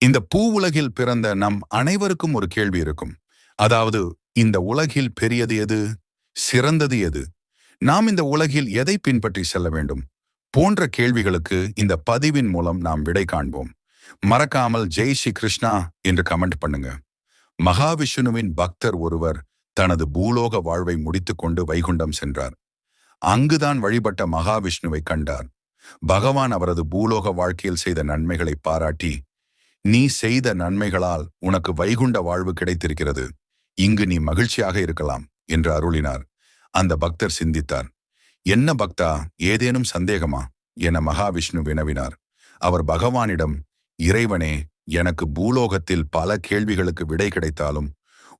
இந்த பூ உலகில் பிறந்த நம் அனைவருக்கும் ஒரு கேள்வி இருக்கும். அதாவது இந்த உலகில் பெரியது எது? சிறந்தது எது? நாம் இந்த உலகில் எதை பின்பற்றி செல்ல வேண்டும்? போன்ற கேள்விகளுக்கு இந்த பதிவின் மூலம் நாம் விடை காண்போம். மறக்காமல் ஜெய் ஸ்ரீ கிருஷ்ணா என்று கமெண்ட் பண்ணுங்க. மகாவிஷ்ணுவின் பக்தர் ஒருவர் தனது பூலோக வாழ்வை முடித்துக்கொண்டு வைகுண்டம் சென்றார். அங்குதான் வழிபட்ட மகாவிஷ்ணுவை கண்டார். பகவான் அவரது பூலோக வாழ்க்கையில் செய்த நன்மைகளை பாராட்டி நீ செய்த நன்மைகளால் உனக்கு வைகுண்ட வாழ்வு கிடைத்திருக்கிறது. இங்கு நீ மகிழ்ச்சியாக இருக்கலாம் என்று அருளினார். அந்த பக்தர் சிந்தித்தார். என்ன பக்தா ஏதேனும் சந்தேகமா? என மகாவிஷ்ணு வினவினார். அவர் பகவானிடம் இறைவனே எனக்கு பூலோகத்தில் பல கேள்விகளுக்கு விடை கிடைத்தாலும்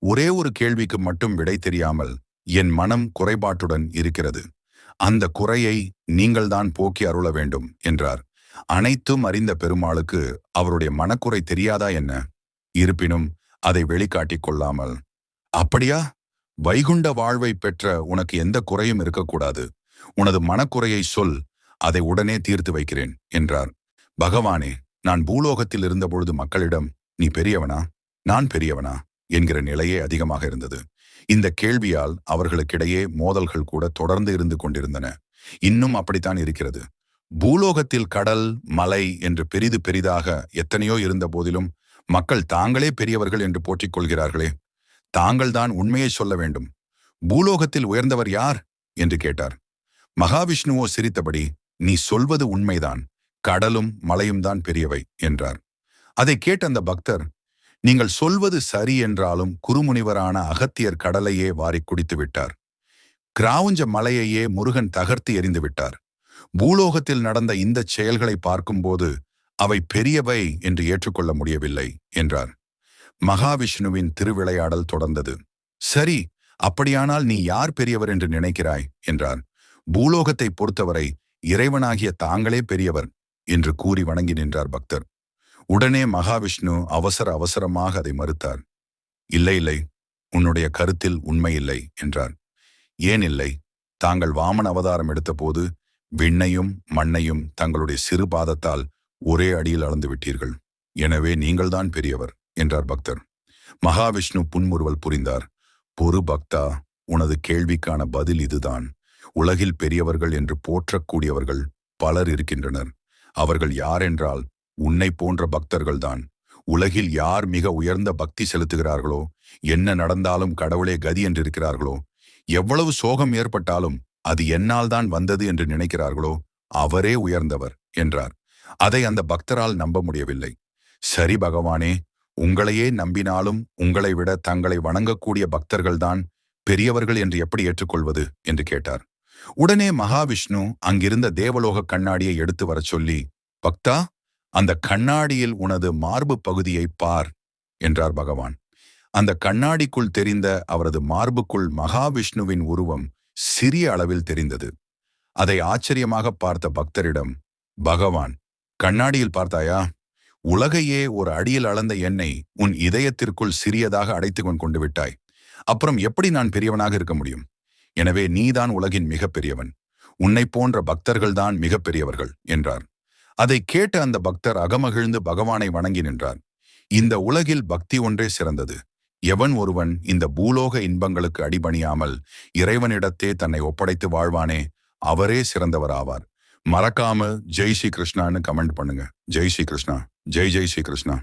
ஒரே ஒரு கேள்விக்கு மட்டும் விடை தெரியாமல் என் மனம் குறைபாட்டுடன் இருக்கிறது. அந்த குறையை நீங்கள்தான் போக்கி அருள வேண்டும் என்றார். அனைத்தும் அறிந்த பெருமாளுக்கு அவருடைய மனக்குறை தெரியாதா என்ன? இருப்பினும் அதை வெளிக்காட்டிக் கொள்ளாமல் அப்படியா? வைகுண்ட வாழ்வை பெற்ற உனக்கு எந்த குறையும் இருக்கக்கூடாது. உனது மனக்குறையை சொல். அதை உடனே தீர்த்து வைக்கிறேன் என்றார். பகவானே நான் பூலோகத்தில் இருந்தபொழுது மக்களிடம் நீ பெரியவனா? நான் பெரியவனா? என்கிற நிலையே அதிகமாக இருந்தது. இந்த கேள்வியால் அவர்களுக்கிடையே மோதல்கள் கூட தொடர்ந்து இருந்து கொண்டிருந்தன. இன்னும் அப்படித்தான் இருக்கிறது. பூலோகத்தில் கடல் மலை என்று பெரிது பெரிதாக எத்தனையோ இருந்த போதிலும் மக்கள் தாங்களே பெரியவர்கள் என்று போற்றிக் கொள்கிறார்களே. தாங்கள்தான் உண்மையை சொல்ல வேண்டும். பூலோகத்தில் உயர்ந்தவர் யார்? என்று கேட்டார். மகாவிஷ்ணுவோ சிரித்தபடி நீ சொல்வது உண்மைதான். கடலும் மலையும் தான் பெரியவை என்றார். அதை கேட்ட அந்த பக்தர் நீங்கள் சொல்வது சரி என்றாலும் குருமுனிவரான அகத்தியர் கடலையே வாரி குடித்து விட்டார் கிராவுஞ்ச மலையையே முருகன் தகர்த்து எறிந்து விட்டார் பூலோகத்தில் நடந்த இந்த செயல்களை பார்க்கும்போது அவை பெரியவை என்று ஏற்றுக்கொள்ள முடியவில்லை என்றார். மகாவிஷ்ணுவின் திருவிளையாடல் தொடர்ந்தது. சரி அப்படியானால் நீ யார் பெரியவர் என்று நினைக்கிறாய்? என்றார். பூலோகத்தை பொறுத்தவரை இறைவனாகிய தாங்களே பெரியவர் என்று கூறி வணங்கி நின்றார் பக்தர். உடனே மகாவிஷ்ணு அவசர அவசரமாக அதை மறுத்தார். இல்லை இல்லை உன்னுடைய கருத்தில் உண்மையில்லை என்றார். ஏன் இல்லை? தாங்கள் வாமன் அவதாரம் எடுத்தபோது விண்ணையும் மண்ணையும் தங்களுடைய சிறு பாதத்தால் ஒரே அடியில் அளந்து விட்டீர்கள். எனவே நீங்கள்தான் பெரியவர் என்றார் பக்தர். மகாவிஷ்ணு புன்முறுவல் புரிந்தார். பொறு பக்தா உனது கேள்விக்கான பதில் இதுதான். உலகில் பெரியவர்கள் என்று போற்றக்கூடியவர்கள் பலர் இருக்கின்றனர். அவர்கள் யார் என்றால் உன்னை போன்ற பக்தர்கள்தான். உலகில் யார் மிக உயர்ந்த பக்தி செலுத்துகிறார்களோ என்ன நடந்தாலும் கடவுளே கதி என்றிருக்கிறார்களோ எவ்வளவு சோகம் ஏற்பட்டாலும் அது என்னால் தான் வந்தது என்று நினைக்கிறார்களோ அவரே உயர்ந்தவர் என்றார். அதை அந்த பக்தரால் நம்ப முடியவில்லை. சரி பகவானே உங்களையே நம்பினாலும் உங்களை விட தங்களை வணங்கக்கூடிய பக்தர்கள்தான் பெரியவர்கள் என்று எப்படி ஏற்றுக்கொள்வது? என்று கேட்டார். உடனே மகாவிஷ்ணு அங்கிருந்த தேவலோக கண்ணாடியை எடுத்து வரச் சொல்லி பக்தா அந்த கண்ணாடியில் உனது மார்பு பகுதியை பார் என்றார் பகவான். அந்த கண்ணாடிக்குள் தெரிந்த அவரது மார்புக்குள் மகாவிஷ்ணுவின் உருவம் சிறிய அளவில் தெரிந்தது. அதை ஆச்சரியமாக பார்த்த பக்தரிடம் பகவான் கண்ணாடியில் பார்த்தாயா? உலகையே ஒரு அடியில் அளந்த என்னை உன் இதயத்திற்குள் சிறியதாக அடைத்துக் கொண்டு விட்டாய். அப்புறம் எப்படி நான் பெரியவனாக இருக்க முடியும்? எனவே நீதான் உலகின் மிகப்பெரியவன் உன்னை போன்ற பக்தர்கள்தான் மிகப்பெரியவர்கள் என்றார். அதை கேட்ட அந்த பக்தர் அகமகிழ்ந்து பகவானை வணங்கி நின்றார். இந்த உலகில் பக்தி ஒன்றே சிறந்தது. எவன் ஒருவன் இந்த பூலோக இன்பங்களுக்கு அடிபணியாமல் இறைவனிடத்தே தன்னை ஒப்படைத்து வாழ்வானே அவரே சிறந்தவர் ஆவார் மறக்காம ஜெய் ஸ்ரீ கிருஷ்ணான்னு கமெண்ட் பண்ணுங்க. ஜெய் ஸ்ரீ கிருஷ்ணா. ஜெய் ஜெய் ஸ்ரீ கிருஷ்ணா.